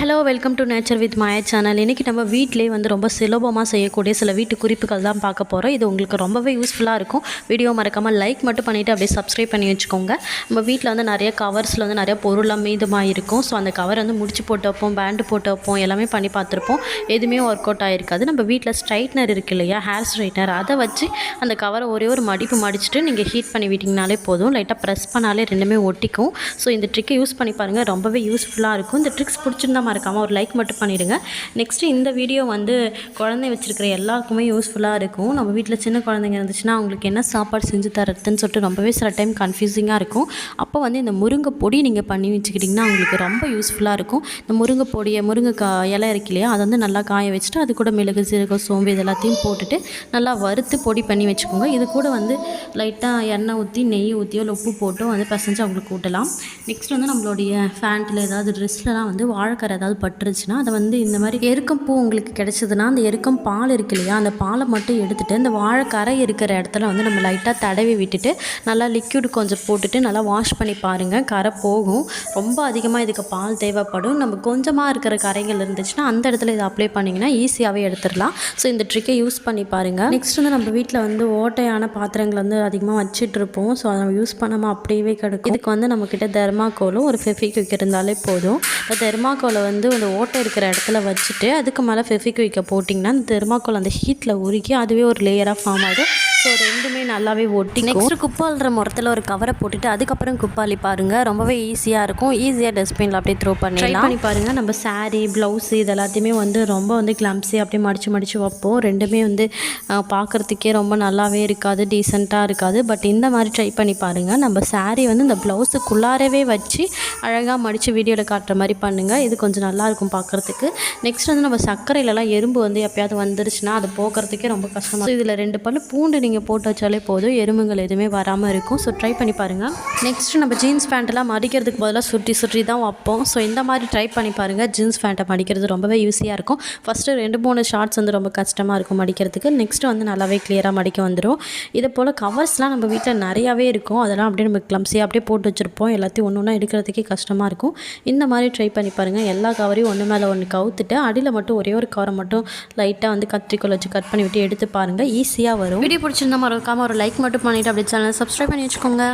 Hello welcome to nature with Maya channel இன்றைக்கி நம்ம வீட்டிலே வந்து ரொம்ப சுலபமாக செய்யக்கூடிய சில வீட்டு குறிப்புகள் தான் பார்க்க போகிறோம் இது உங்களுக்கு ரொம்பவே யூஸ்ஃபுல்லாக இருக்கும். வீடியோ மறக்காமல் லைக் மட்டும் பண்ணிவிட்டு அப்படியே சப்ஸ்கிரைப் பண்ணி வச்சுக்கோங்க. நம்ம வீட்டில் வந்து நிறைய கவர்ஸில் வந்து நிறைய பொருளாக மீதமாக இருக்கும். ஸோ அந்த கவர் வந்து முடிச்சு போட்டு வைப்போம் பேண்டு போட்டு வைப்போம் எல்லாமே பண்ணி பார்த்துருப்போம். எதுவுமே ஒர்க் அவுட் ஆகிருக்காது நம்ம வீட்டில் ஸ்ட்ரைட்னர் இருக்கு இல்லையா? ஹேர் ஸ்ட்ரைட்னர் அதை வச்சு அந்த கவரை ஒரே ஒரு மடிப்பு மடிச்சுட்டு நீங்கள் ஹீட் பண்ணி விட்டிங்கனாலே போதும். லைட்டாக ப்ரெஸ் பண்ணாலே ரெண்டுமே ஒட்டிக்கும். ஸோ இந்த ட்ரிக்கை யூஸ் பண்ணி பாருங்கள் ரொம்பவே யூஸ்ஃபுல்லாக இருக்கும். இந்த ட்ரிக்ஸ் பிடிச்சிருந்தா மறக்காமல் ஒரு லைக் மட்டும் பண்ணிவிடுங்க நெக்ஸ்ட்டு இந்த வீடியோ வந்து குழந்தை வச்சுருக்கிற எல்லாருக்குமே யூஸ்ஃபுல்லாக இருக்கும். நம்ம வீட்டில் சின்ன குழந்தைங்க இருந்துச்சுன்னா அவங்களுக்கு என்ன சாப்பாடு செஞ்சு தரதுன்னு சொல்லிட்டு ரொம்பவே சில டைம் கன்ஃபியூசிங்காக இருக்கும். அப்போ வந்து இந்த முருங்கை பொடி நீங்கள் பண்ணி வச்சுக்கிட்டிங்கன்னா அவங்களுக்கு ரொம்ப யூஸ்ஃபுல்லாக இருக்கும். இந்த முருங்கை பொடியை முருங்கை இலை இருக்கு இல்லையா அதை வந்து நல்லா காய வச்சுட்டு அது கூட மிளகு சீரகம் சோம்பு இது எல்லாத்தையும் போட்டுட்டு நல்லா வறுத்து பொடி பண்ணி வச்சுக்கோங்க. இது கூட வந்து லைட்டாக எண்ணெய் ஊற்றி நெய் ஊற்றியோ இல்லை உப்பு போட்டோ வந்து பசஞ்சு அவங்களுக்கு ஊட்டலாம். நெக்ஸ்ட் வந்து நம்மளுடைய ஃபேண்ட்டில் ஏதாவது ட்ரெஸ்லலாம் வந்து வாழைக்கரை ஏதாவது பட்டுருச்சுன்னா அதை வந்து இந்த மாதிரி எருக்கம் பூ உங்களுக்கு கிடைச்சதுன்னா அந்த எருக்கம் பால் இருக்கு இல்லையா அந்த பாலை மட்டும் எடுத்துகிட்டு அந்த வாழைக்கரை இருக்கிற இடத்துல வந்து நம்ம லைட்டாக தடவி விட்டுட்டு நல்லா லிக்யூடு கொஞ்சம் போட்டுட்டு நல்லா வாஷ் பண்ணி பாருங்கள் கரை போகும். ரொம்ப அதிகமாக இதுக்கு பால் தேவைப்படும். நம்ம கொஞ்சமாக இருக்கிற கரைகள் இருந்துச்சுன்னா அந்த இடத்துல இதை அப்ளை பண்ணிங்கன்னா ஈஸியாகவே எடுத்துடலாம். ஸோ இந்த ட்ரிக்கை யூஸ் பண்ணி பாருங்கள் நெக்ஸ்ட் வந்து நம்ம வீட்டில் வந்து ஓட்டையான பாத்திரங்கள் வந்து அதிகமாக வச்சுட்ருப்போம் இருப்போம். ஸோ அதை நம்ம யூஸ் பண்ணாமல் அப்படியே கிடக்கும். இதுக்கு வந்து நம்மக்கிட்ட தெர்மாக்கோலும் ஒரு ஃபெஃபிக்விக் இருந்தாலே போதும். இந்த தெர்மாக்கோலை வந்து அந்த ஓட்டை இருக்கிற இடத்துல வச்சுட்டு அதுக்கு மேலே ஃபெஃபிக்விக்கை போட்டிங்கன்னா அந்த தெர்மாக்கோல் அந்த ஹீட்டில் உருக்கி அதுவே ஒரு லேயராக ஃபார்ம் ஆகிடும் ஸோ ரெண்டுமே நல்லாவே ஒட்டி நெக்ஸ்ட் குப்பை அள்ளுற முறத்தில் ஒரு கவரை போட்டுட்டு அதுக்கப்புறம் குப்பை அள்ளி பாருங்கள் ரொம்பவே ஈஸியாக இருக்கும். ஈஸியாக டஸ்ட்பினில் அப்படியே த்ரோ பண்ணிடலாம். பண்ணி பாருங்கள் நம்ம saree ப்ளவுஸு இது எல்லாத்தையுமே வந்து ரொம்ப வந்து கிளம்ஸி அப்படியே மடித்து மடித்து வைப்போம். ரெண்டுமே வந்து பார்க்கறதுக்கே ரொம்ப நல்லாவே இருக்காது. டீசெண்டாக இருக்காது. பட் இந்த மாதிரி ட்ரை பண்ணி பாருங்கள் நம்ம saree வந்து இந்த ப்ளவுஸுக்குள்ளாரவே வச்சு அழகாக மடித்து வீடியோவில் காட்டுற மாதிரி பண்ணுங்கள் இது கொஞ்சம் நல்லாயிருக்கும் பார்க்குறதுக்கு. நெக்ஸ்ட் வந்து நம்ம சர்க்கரையிலலாம் எறும்பு வந்து எப்பயாவது வந்துருச்சுன்னா அது போக்குறதுக்கே ரொம்ப கஷ்டமாக இதில் ரெண்டு பல்லு பூண்டு நீங்கள் போட்டு வச்சாலே போதும். எறும்புகள் எதுவுமே வராமல் இருக்கும். ஸோ ட்ரை பண்ணி பாருங்கள் நெக்ஸ்ட் நம்ம ஜீன்ஸ் பேண்ட்டெல்லாம் மடிக்கிறதுக்கு பதிலாக சுற்றி சுற்றி தான் வைப்போம். ஸோ இந்த மாதிரி ட்ரை பண்ணி பாருங்கள் ஜீன்ஸ் பேண்ட்டை மடிக்கிறது ரொம்பவே ஈஸியாக இருக்கும். ஃபஸ்ட்டு ரெண்டு மூணு ஷார்ட்ஸ் வந்து ரொம்ப கஷ்டமாக இருக்கும் மடிக்கிறதுக்கு. நெக்ஸ்ட் வந்து நல்லாவே கிளியராக மடிக்க வந்துடும் இதே போல் கவர்ஸ்லாம் நம்ம வீட்டில் நிறையாவே இருக்கும். அதெல்லாம் அப்படியே நம்ம கிளம்ஸியாக அப்படியே போட்டு வச்சுருப்போம். எல்லாத்தையும் ஒன்று ஒன்றா எடுக்கிறதுக்கே கஷ்டமாக இருக்கும். இந்த மாதிரி ட்ரை பண்ணி பாருங்கள் எல்லா எல்லா கவரையும் ஒன்று மேலே ஒன்று கவுத்துட்டு அடியில் மட்டும் ஒரே ஒரு கவரை மட்டும் லைட்டாக வந்து கத்திரிக்கோல் வச்சு கட் பண்ணி விட்டு எடுத்து பாருங்கள் ஈஸியாக வரும். வீடியோ பிடிச்சிருந்தா மறக்காமல் ஒரு லைக் மட்டும் பண்ணிவிட்டு அப்படியே சேனல் சப்ஸ்கிரைப் பண்ணி வச்சுக்கோங்க.